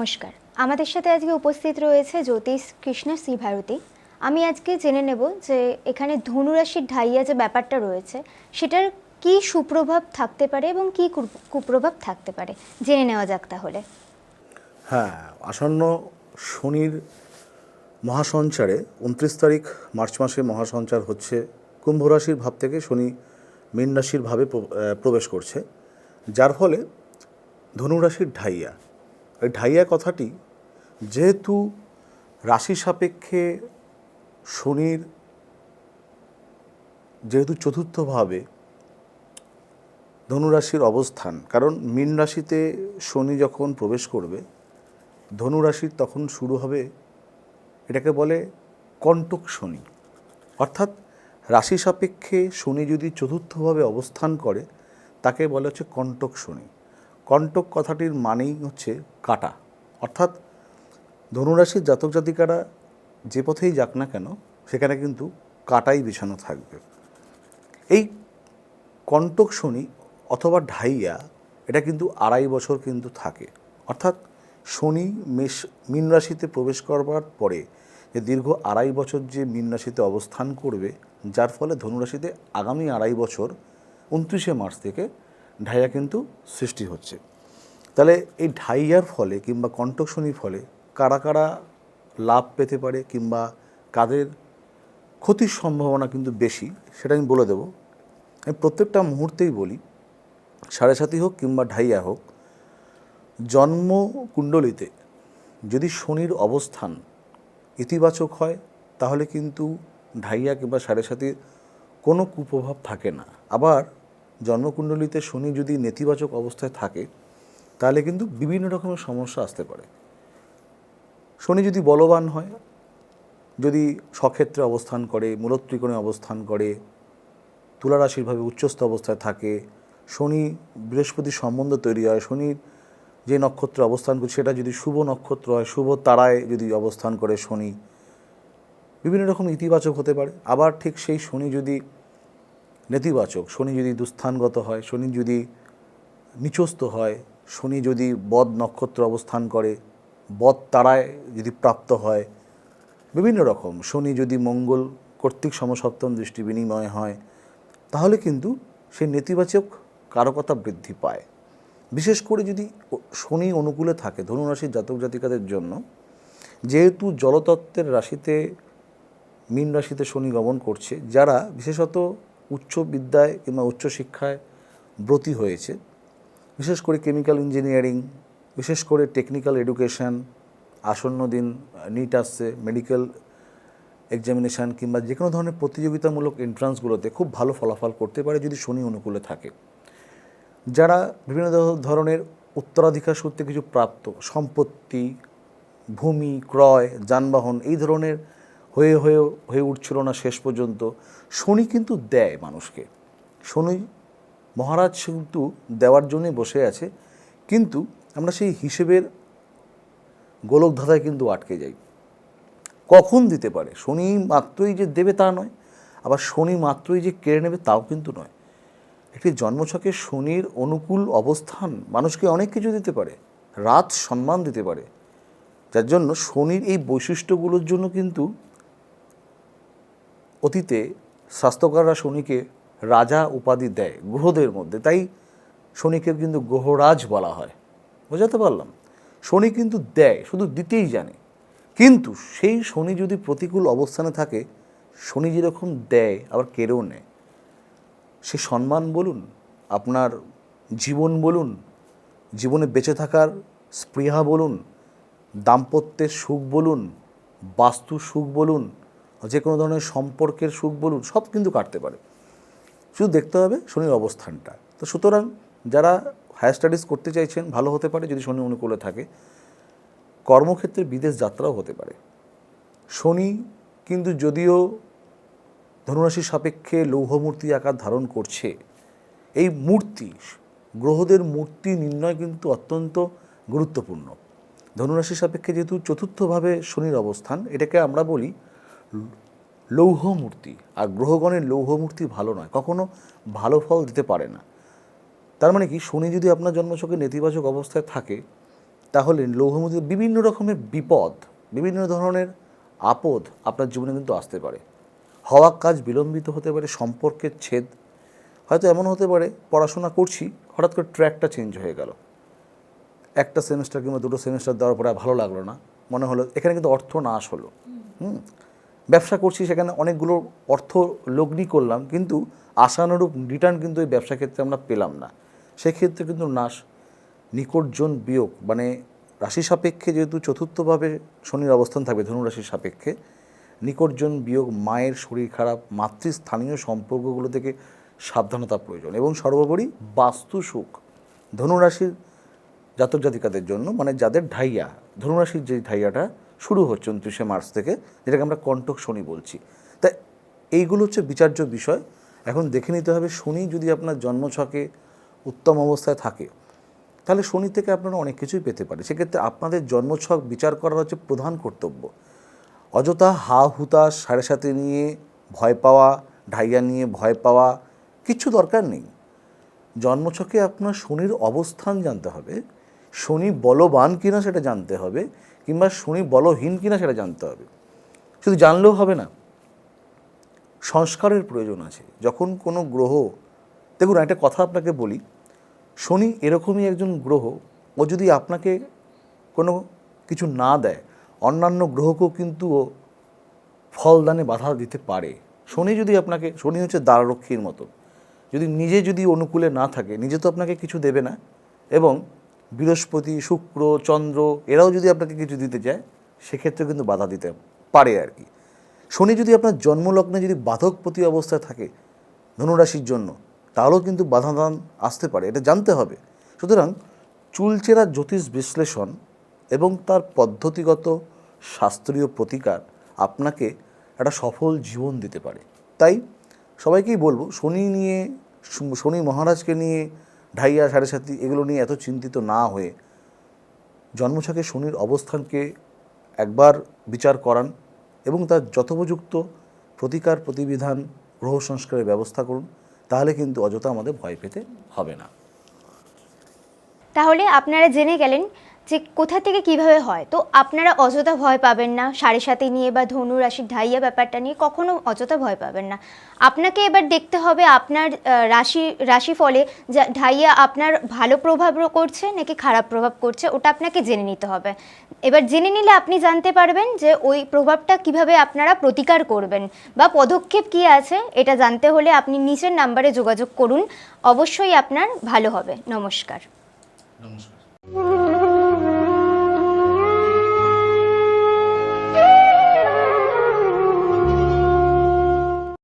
নমস্কার। আমাদের সাথে আজকে উপস্থিত রয়েছে জ্যোতিষ কৃষ্ণ শ্রী ভারতী। আমি আজকে জেনে নেব যে এখানে ধনুরাশির ঢাইয়া যে ব্যাপারটা রয়েছে, সেটার কি সুপ্রভাব থাকতে পারে এবং কি কুপ- কুপ্রভাব থাকতে পারে? জেনে নেওয়া যাক তাহলে। হ্যাঁ আসন্ন শনির মহাসঞ্চারে উনত্রিশ তারিখ মার্চ মাসে মহাসঞ্চার হচ্ছে কুম্ভ রাশির ভাব থেকে শনি মীন রাশির ভাবে প্রবেশ করছে। যার ফলে ধনুরাশির ঢাইয়া এই ঢাইয়া কথাটি যেহেতু রাশি সাপেক্ষে শনির যেহেতু চতুর্থভাবে ধনুরাশির অবস্থান, কারণ মীন রাশিতে শনি যখন প্রবেশ করবে ধনুরাশির তখন শুরু হবে এটাকে বলে কণ্টক শনি। অর্থাৎ রাশি সাপেক্ষে শনি যদি চতুর্থভাবে অবস্থান করে, তাকে বলে হচ্ছে কণ্টক শনি। কণ্টক কথাটির মানেই হচ্ছে কাটা। অর্থাৎ ধনুরাশির জাতক জাতিকারা যে পথেই যাক না কেন, সেখানে কিন্তু কাটাই বিছানো থাকবে। এই কণ্টক শনি অথবা ঢাইয়া, এটা কিন্তু আড়াই বছর কিন্তু থাকে। অর্থাৎ শনি মেষ, মীন রাশিতে প্রবেশ করবার পরে যে দীর্ঘ আড়াই বছর যে মীন রাশিতে অবস্থান করবে, যার ফলে ধনুরাশিতে আগামী আড়াই বছর উনত্রিশে মার্চ থেকে ঢাইয়া কিন্তু সৃষ্টি হচ্ছে। তাহলে এই ঢাইয়ার ফলে কিংবা কণ্টক শনির ফলে কারা কারা লাভ পেতে পারে কিংবা কাদের ক্ষতির সম্ভাবনা কিন্তু বেশি, সেটা আমি বলে দেবো। আমি প্রত্যেকটা মুহূর্তেই বলি, সাড়ে সাতি হোক কিংবা ঢাইয়া হোক জন্ম কুণ্ডলিতে যদি শনির অবস্থান ইতিবাচক হয়, তাহলে কিন্তু ঢাইয়া কিংবা সাড়ে সাতির কোনো কুপ্রভাব থাকে না। আবার জন্মকুণ্ডলিতে শনি যদি নেতিবাচক অবস্থায় থাকে, তাহলে কিন্তু বিভিন্ন রকমের সমস্যা আসতে পারে। শনি যদি বলবান হয়, যদি স্বক্ষেত্রে অবস্থান করে মূলত্রিকোণে অবস্থান করে তুলারাশিরভাবে উচ্চস্থ অবস্থায় থাকে, শনি বৃহস্পতির সম্বন্ধ তৈরি হয়, শনির যে নক্ষত্রে অবস্থান করছে, সেটা যদি শুভ নক্ষত্র হয়, শুভ তারায় যদি অবস্থান করে শনি, বিভিন্ন রকম ইতিবাচক হতে পারে। আবার ঠিক সেই শনি যদি নেতিবাচক, শনি যদি দুস্থানগত হয়, শনি যদি নিচস্থ হয়, শনি যদি বদ নক্ষত্র অবস্থান করে, বদ তারায় যদি প্রাপ্ত হয়, বিভিন্ন রকম, শনি যদি মঙ্গল কর্তৃক সমসপ্তম দৃষ্টি বিনিময় হয়, তাহলে কিন্তু সেই নেতিবাচক কারকতা বৃদ্ধি পায়। বিশেষ করে যদি শনি অনুকূলে থাকে ধনুরাশির জাতক জাতিকাদের জন্য, যেহেতু জলতত্ত্বের রাশিতে, মীন রাশিতে শনি গমন করছে, যারা বিশেষত উচ্চ বিদ্যায় কিংবা উচ্চশিক্ষায় ব্রতী হয়েছে। বিশেষ করে কেমিক্যাল ইঞ্জিনিয়ারিং, বিশেষ করে টেকনিক্যাল এডুকেশন, আসন্ন দিন নিট আসছে, মেডিকেল এক্সামিনেশান কিংবা যে কোনো ধরনের প্রতিযোগিতামূলক এন্ট্রান্সগুলোতে খুব ভালো ফলাফল করতে পারে যদি শনি অনুকূলে থাকে। যারা বিভিন্ন ধরনের উত্তরাধিকার সূত্রে কিছু প্রাপ্ত, সম্পত্তি, ভূমি, ক্রয়, যানবাহন, এই ধরনের হয়ে হয়ে হয়ে উঠছিল না শেষ পর্যন্ত। শনি কিন্তু দেয় মানুষকে। শনি, মহারাজ কিন্তু দেওয়ার জন্যই বসে আছে। কিন্তু আমরা সেই হিসেবের গোলকধাঁধায় কিন্তু আটকে যাই। কখন দিতে পারে? শনি মাত্রই যে দেবে তা নয়। আবার শনি মাত্রই যে কেড়ে নেবে তাও কিন্তু নয়। একটি জন্মছকে শনির অনুকূল অবস্থান মানুষকে অনেক কিছু দিতে পারে। রাত সম্মান দিতে পারে। যার জন্য শনির এই বৈশিষ্ট্যগুলোর জন্য কিন্তু অতীতে স্বাস্থ্যকাররা শনিকে রাজা উপাধি দেয় গ্রহদের মধ্যে। তাই শনিকে কিন্তু গ্রহরাজ বলা হয়। বোঝাতে পারলাম? শনি কিন্তু দেয়, শুধু দিতেই জানে। কিন্তু সেই শনি যদি প্রতিকূল অবস্থানে থাকে, শনি যেরকম দেয়, আবার কেড়েও নেয়। সে সম্মান বলুন, আপনার জীবন বলুন, জীবনে বেঁচে থাকার স্পৃহা বলুন, দাম্পত্যের সুখ বলুন বাস্তু সুখ বলুন যে কোনো ধরনের সম্পর্কের সুখ বলুন, সব কিন্তু কাটতে পারে। শুধু দেখতে হবে শনির অবস্থানটা। তো সুতরাং যারা হায়ার স্টাডিজ করতে চাইছেন, ভালো হতে পারে যদি শনি অনুকূলে থাকে। কর্মক্ষেত্রে বিদেশ যাত্রাও হতে পারে। শনি কিন্তু যদিও ধনুরাশির সাপেক্ষে লৌহমূর্তি আকার ধারণ করছে, এই মূর্তি, গ্রহদের মূর্তি নির্ণয় কিন্তু অত্যন্ত গুরুত্বপূর্ণ। ধনুরাশির সাপেক্ষে যেহেতু চতুর্থভাবে শনির অবস্থান, এটাকে আমরা বলি লৌহ মূর্তি আর গ্রহগণের লৌহ মূর্তি ভালো নয়, কখনো ভালো ফল দিতে পারে না। তার মানে কি? শনি যদি আপনার জন্মছকে নেতিবাচক অবস্থায় থাকে, তাহলে লৌহমতি বিভিন্ন রকমের বিপদ, বিভিন্ন ধরনের আপদ আপনার জীবনে কিন্তু আসতে পারে। হওয়া কাজ বিলম্বিত হতে পারে, সম্পর্কের ছেদ। হয়তো এমন হতে পারে, পড়াশোনা করছি, হঠাৎ করে ট্র্যাকটা চেঞ্জ হয়ে গেল। একটা সেমিস্টার কিংবা দুটো সেমিস্টার দেওয়ার পরে ভালো লাগল না। মনে হলো এখানে কিন্তু অর্থ নাশ হলো। হুম? ব্যবসা করছি, সেখানে অনেকগুলো অর্থ লগ্নি করলাম, কিন্তু আশানুরূপ রিটার্ন কিন্তু এই ব্যবসা ক্ষেত্রে আমরা পেলাম না। সেক্ষেত্রে কিন্তু নাশ, নিকটজন বিয়োগ মানে রাশি সাপেক্ষে যেহেতু চতুর্থভাবে শনির অবস্থান থাকবে, ধনু রাশির সাপেক্ষে, নিকটজন বিয়োগ, মায়ের শরীর খারাপ, মাতৃস্থানীয় সম্পর্কগুলো থেকে সাবধানতা প্রয়োজন এবং সর্বোপরি বাস্তু সুখ। ধনুরাশির জাতক জাতিকাদের জন্য মানে যাদের ঢাইয়া ধনুরাশির যে ঢাইয়াটা শুরু হচ্ছে উনত্রিশে মার্চ থেকে, যেটাকে আমরা কণ্টক শনি বলছি। তাই এইগুলো হচ্ছে বিচার্য বিষয়। এখন দেখে নিতে হবে, শনি যদি আপনার জন্মছকে উত্তম অবস্থায় থাকে, তাহলে শনি থেকে আপনারা অনেক কিছুই পেতে পারে সেক্ষেত্রে আপনাদের জন্মছক বিচার করা হচ্ছে প্রধান কর্তব্য। অযথা হা হুতাশ সাড়ে সাথে নিয়ে ভয় পাওয়া, ঢাইয়া নিয়ে ভয় পাওয়া কিচ্ছু দরকার নেই। জন্মছকে আপনার শনির অবস্থান জানতে হবে। শনি বলবান কিনা সেটা জানতে হবে, কিংবা শনি বলহীন কিনা সেটা জানতে হবে। শুধু জানলেও হবে না, সংস্কারের প্রয়োজন আছে। যখন কোনো গ্রহ, দেখুন একটা কথা আপনাকে বলি, শনি এরকমই একজন গ্রহ, ও যদি আপনাকে কোনো কিছু না দেয়, অন্যান্য গ্রহকেও কিন্তু ও ফলদানে বাধা দিতে পারে। শনি যদি আপনাকে, শনি হচ্ছে দ্বাররক্ষীর মতো। যদি নিজে যদি অনুকূলে না থাকে, নিজে তো আপনাকে কিছু দেবে না, এবং বৃহস্পতি, শুক্র, চন্দ্র, এরাও যদি আপনাকে কিছু দিতে চায় সেক্ষেত্রে কিন্তু বাধা দিতে পারে আর কি। শনি যদি আপনার জন্মলগ্নে যদি বাধকপতি অবস্থায় থাকে, ধনুরাশির জন্য, তাহলেও কিন্তু বাধাদান আসতে পারে, এটা জানতে হবে। সুতরাং চুলচেরা জ্যোতিষ বিশ্লেষণ এবং তার পদ্ধতিগত শাস্ত্রীয় প্রতিকার আপনাকে একটা সফল জীবন দিতে পারে। তাই সবাইকেই বলব, শনি নিয়ে, শনি মহারাজকে নিয়ে ঢাইয়া, সাড়ে সাথী এগুলো নিয়ে এত চিন্তিত না হয়ে জন্মছকে শনির অবস্থানকে একবার বিচার করান এবং তার যথোপযুক্ত প্রতিকার প্রতিবিধান, গ্রহ সংস্কারের ব্যবস্থা করুন, তাহলে কিন্তু অযথা আমাদের ভয় পেতে হবে না। তাহলে আপনারা জেনে গেলেন যে কোথা থেকে কীভাবে হয়? তো আপনারা অযথা ভয় পাবেন না। সাড়ে সাথে নিয়ে বা ধনু, রাশির ঢাইয়া ব্যাপারটা নিয়ে কখনো অযথা ভয় পাবেন না। আপনাকে এবার দেখতে হবে আপনার রাশি রাশি ফলে যা ঢাইয়া আপনার ভালো প্রভাব করছে নাকি খারাপ প্রভাব করছে ওটা আপনাকে জেনে নিতে হবে। এবার জেনে নিলে আপনি জানতে পারবেন যে ওই প্রভাবটা কীভাবে আপনারা প্রতিকার করবেন বা পদক্ষেপ কী আছে এটা জানতে হলে আপনি নিচের নাম্বারে যোগাযোগ করুন। অবশ্যই আপনার ভালো হবে। নমস্কার। নমস্কার।